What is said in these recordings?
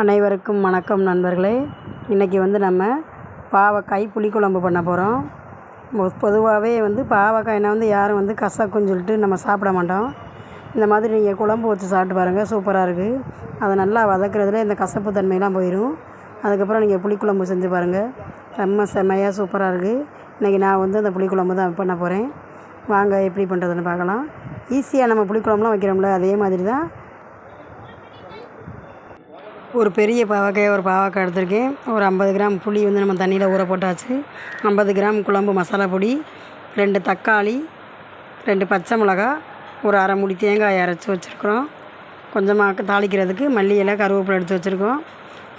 அனைவருக்கும் வணக்கம் நண்பர்களே. இன்றைக்கி வந்து நம்ம பாவக்காய் புளிக்குழம்பு பண்ண போகிறோம் பொதுவாகவே வந்து பாவக்காய்னா வந்து யாரும் வந்து கசக்குன்னு சொல்லிட்டு நம்ம சாப்பிட மாட்டோம். இந்த மாதிரி நீங்கள் குழம்பு வச்சு சாப்பிட்டு பாருங்கள் சூப்பராக இருக்குது அதை நல்லா வதக்குறதுல இந்த கசப்பு தன்மையெல்லாம் போயிடும் அதுக்கப்புறம் நீங்கள் புளிக்குழம்பு செஞ்சு பாருங்கள் செம்ம செம்மையாக சூப்பராக இருக்குது இன்றைக்கி நான் வந்து அந்த புளிக்குழம்பு தான் பண்ண போகிறேன் வாங்க எப்படி பண்ணுறதுன்னு பார்க்கலாம். ஈஸியாக நம்ம புளிக்குழம்புலாம் வைக்கிறோம்ல அதே மாதிரி தான். ஒரு பெரிய பாவக்காய் ஒரு பாவக்காய் எடுத்திருக்கேன். ஒரு ஐம்பது கிராம் புளி வந்து நம்ம தண்ணியில் ஊற போட்டாச்சு. ஐம்பது கிராம் குழம்பு மசாலா பொடி ரெண்டு தக்காளி ரெண்டு பச்சை மிளகா ஒரு அரை மூடி தேங்காய் அரைச்சி வச்சுருக்குறோம். கொஞ்சமாக தாளிக்கிறதுக்கு மல்லி இலை கருவேப்பிலை எடுத்து வச்சுருக்கோம்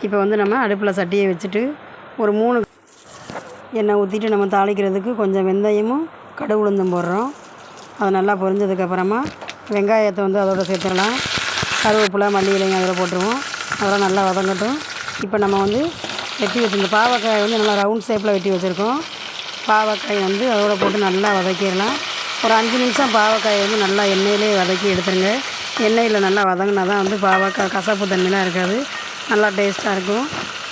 இப்போ வந்து நம்ம அடுப்பில் சட்டியை வச்சுட்டு ஒரு மூணு எண்ணெய் ஊற்றிட்டு நம்ம தாளிக்கிறதுக்கு கொஞ்சம் வெந்தயமும் கடுகு உளுந்தும் போடுறோம். அது நல்லா பொரிஞ்சதுக்கப்புறமா வெங்காயத்தை வந்து அதோட சேர்த்துடலாம். கருவேப்பிலை மல்லி இலையும் அதில் போட்டுருவோம். அதெல்லாம் நல்லா வதங்கட்டும். இப்போ நம்ம வந்து வெட்டி வச்சுருந்த பாவக்காய் வந்து நல்லா ரவுண்ட் ஷேப்பில் வெட்டி வச்சுருக்கோம். பாவக்காய் வந்து அதோட போட்டு நல்லா வதக்கிடலாம். ஒரு அஞ்சு நிமிஷம் பாவக்காயை வந்து நல்லா எண்ணெயிலே வதக்கி எடுத்துருங்க. எண்ணெயில் நல்லா வதங்கினா தான் வந்து பாவக்காய் கசப்பு தண்ணிலாம் இருக்காது. நல்லா டேஸ்ட்டாக இருக்கும்.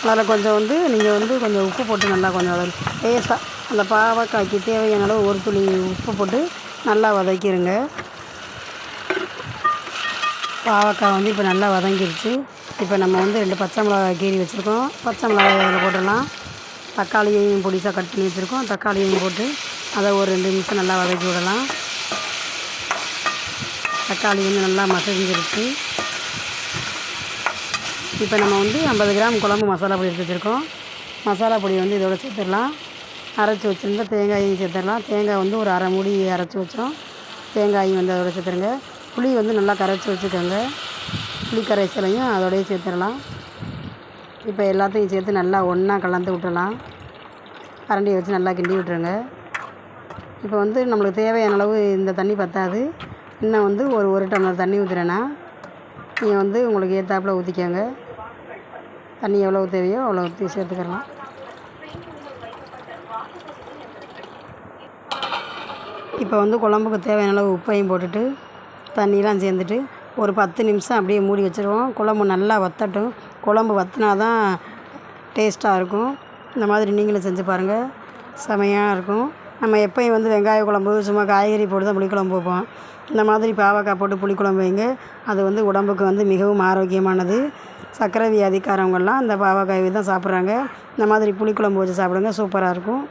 அதில் கொஞ்சம் வந்து நீங்கள் வந்து கொஞ்சம் உப்பு போட்டு நல்லா கொஞ்சம் டேஸ்ட்டாக அந்த பாவக்காய்க்கு தேவையான அளவு ஒரு துளி உப்பு போட்டு நல்லா வதக்கிடுங்க பாவக்காய் வந்து இப்போ நல்லா வதங்கிருச்சு. இப்போ நம்ம வந்து ரெண்டு பச்சை மிளகா கீறி வச்சுருக்கோம். பச்சை மிளகாய் அதில் போட்டுடலாம். தக்காளியையும் பொடிசாக கட் பண்ணி வச்சுருக்கோம். தக்காளியையும் போட்டு அதை ஒரு ரெண்டு நிமிஷம் நல்லா வதக்கி விடலாம். தக்காளி வந்து நல்லா மசஞ்சிருச்சு. இப்போ நம்ம வந்து ஐம்பது கிராம் குழம்பு மசாலா பொடி எடுத்து வச்சுருக்கோம். மசாலா பொடி வந்து இதோட சேர்த்துடலாம். அரைச்சி வச்சுருந்தா தேங்காயும் சேர்த்துடலாம். தேங்காய் வந்து ஒரு அரை மூடி அரைச்சி வச்சோம். தேங்காயும் வந்து அதோட சேர்த்துருங்க. புளி வந்து நல்லா கரைச்சி வச்சுக்கோங்க. புளி கரைசலையும் அதோடய சேர்த்துடலாம். இப்போ எல்லாத்தையும் சேர்த்து நல்லா ஒன்றா கலந்து விட்டுடலாம். கரண்டியை வச்சு நல்லா கிண்டி விட்டுருங்க. இப்போ வந்து நம்மளுக்கு தேவையான அளவு இந்த தண்ணி பத்தாது. இன்னும் வந்து ஒரு ஒரு டம்ளர் தண்ணி ஊற்றுறேன்னா நீங்கள் வந்து உங்களுக்கு ஏற்றாப்புல ஊற்றிக்கோங்க தண்ணி எவ்வளோ தேவையோ அவ்வளோ ஊற்றி சேர்த்துக்கலாம். இப்போ வந்து குழம்புக்கு தேவையான அளவு உப்பையும் போட்டுட்டு தண்ணியெலாம் சேர்ந்துட்டு ஒரு பத்து நிமிஷம் அப்படியே மூடி வச்சுருவோம். குழம்பு நல்லா வற்றட்டும் குழம்பு வற்றினா தான் டேஸ்ட்டாக இருக்கும். இந்த மாதிரி நீங்களும் செஞ்சு பாருங்கள் செமையாக இருக்கும். நம்ம எப்போயும் வந்து வெங்காய குழம்பு சும்மா காய்கறி போட்டு தான் புளிக்குழம்பு வைப்போம். இந்த மாதிரி பாவக்காய் போட்டு புளிக்குழம்பு வைங்க. அது வந்து உடம்புக்கு வந்து மிகவும் ஆரோக்கியமானது. சர்க்கரை வியாதிக்காரவங்கெல்லாம் இந்த பாவக்காய் தான் சாப்பிட்றாங்க. இந்த மாதிரி புளிக்குழம்பு வச்சு சாப்பிடுங்க. சூப்பராக இருக்கும்.